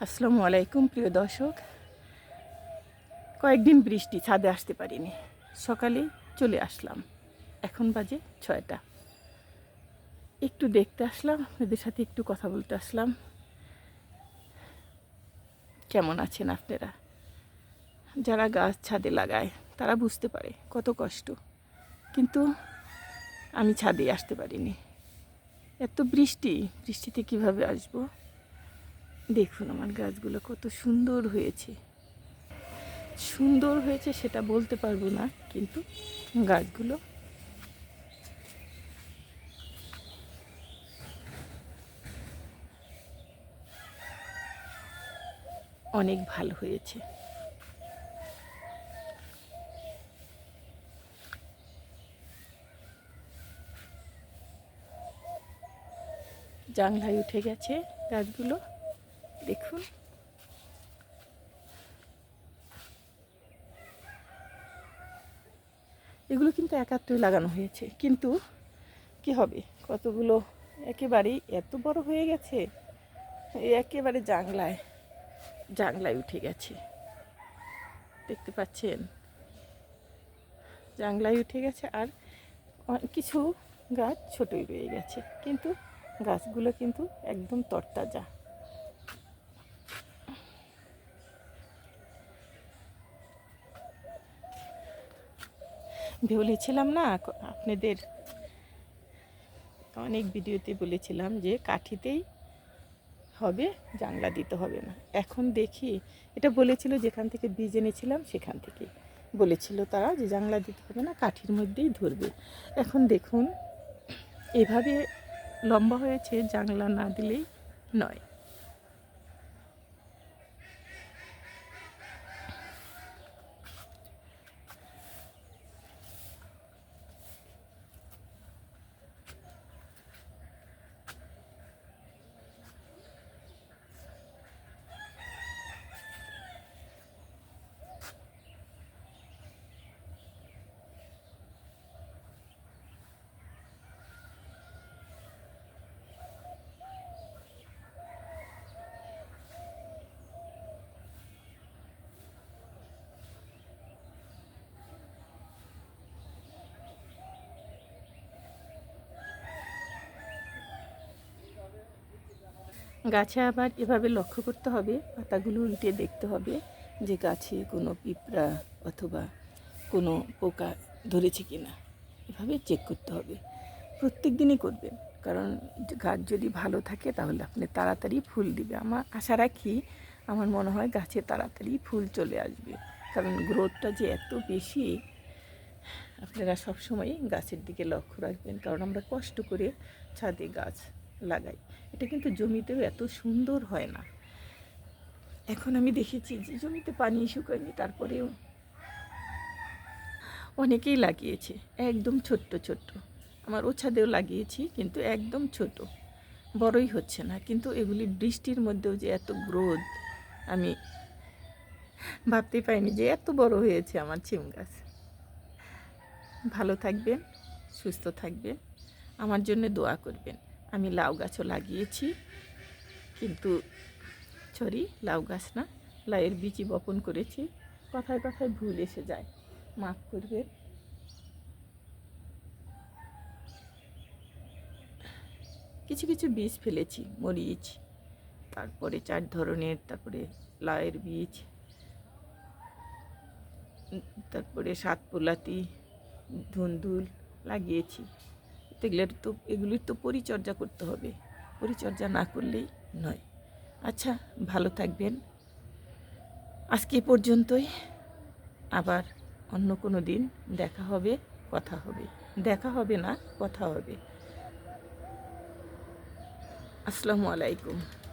আসসালামু আলাইকুম, প্রিয় দর্শক। কয়েকদিন বৃষ্টি, ছাদে আসতে পারিনি। সকালে চলে আসলাম। এখন বাজে ছয়টা। একটু দেখতে আসলাম এদের সাথে একটু কথা বলতে আসলাম। কেমন আছেন আপনারা? যারা গাছ ছাদে লাগায়, তারা বুঝতে পারে কত কষ্ট। কিন্তু আমি ছাদে আসতে পারিনি। এত বৃষ্টি, বৃষ্টিতে কীভাবে আসব? দেখুন আমার গাছগুলো কত সুন্দর হয়েছে। সুন্দর হয়েছে সেটা বলতে পারব না, কিন্তু গাছগুলো অনেক ভালো হয়েছে। জাংলায় উঠে গেছে গাছগুলো। দেখুন। এগুলো কিন্তু একাত্তই লাগানো হয়েছে। কিন্তু কি হবে? কতগুলো? একেবারেই এত বড় হয়ে গেছে। একেবারে জাংলায় জাংলায় উঠে গেছে। দেখতে পাচ্ছেন? জাংলায় উঠে গেছে আর কিছু গাছ ছোটই রয়ে গেছে। কিন্তু গাছগুলো কিন্তু একদম তরতাজা। বলেছিলাম না আপনাদের অনেক ভিডিওতে বলেছিলাম যে কাঠিতেই হবে, জানলা দিতে হবে না। এখন দেখি, এটা বলেছিল যেখান থেকে বীজ এনেছিলাম সেখান থেকে। বলেছিল তারা যে জানলা দিতে হবে না, কাঠির মধ্যেই ধরবে। এখন দেখুন, এভাবে লম্বা হয়েছে, জানলা না দিলেই নয়। গাছে আবার এভাবে লক্ষ্য করতে হবে, পাতাগুলো উল্টে দেখতে হবে যে গাছে কোনো পিঁপড়া অথবা কোনো পোকা ধরেছে কি না এভাবে চেক করতে হবে। প্রত্যেক দিনই করবেন কারণ গাছ যদি ভালো থাকে তাহলে আপনি তাড়াতাড়ি ফুল দিবে। আমার আশা রাখি, আমার মনে হয় গাছে তাড়াতাড়ি ফুল চলে আসবে। কারণ গ্রোথটা যে এত বেশি, আপনারা সবসময় গাছের দিকে লক্ষ্য রাখবেন, কারণ আমরা কষ্ট করে ছাদে গাছ লাগাই। এটা কিন্তু জমিতেও এত সুন্দর হয় না। এখন আমি দেখেছি যে জমিতে পানি শুকায়নি, তারপরেও অনেকেই লাগিয়েছে, একদম ছোট্ট ছোট্ট। আমার ও ছাদেও লাগিয়েছি, কিন্তু একদম ছোট। বড়ই হচ্ছে না, কিন্তু এগুলি বৃষ্টির মধ্যেও যে এত গ্রোথ, আমি ভাবতে পাইনি যে এত বড় হয়েছে আমার চিম গাছ। ভালো থাকবেন, সুস্থ থাকবেন, আমার জন্য দোয়া করবেন। আমি লাউ গাছও লাগিয়েছি। কিন্তু সরি লাউ গাছ না, লাউয়ের বীজই বপন করেছি। কথায় কথায় ভুল এসে যায়। মাফ করবে। কিছু কিছু বীজ ফেলেছি, মরিচ, তারপরে চার ধরনের, তারপরে লাউয়ের বীজ তারপরে সাত পোলাতি, ধুন্দুল লাগিয়েছি। এগুলোর তো, এগুলির তো পরিচর্যা করতে হবে। পরিচর্যা না করলেই নয়। আচ্ছা ভালো থাকবেন। আজকে পর্যন্তই। আবার অন্য কোনো দিন দেখা হবে, কথা হবে। দেখা হবে না, কথা হবে। আসসালামু আলাইকুম।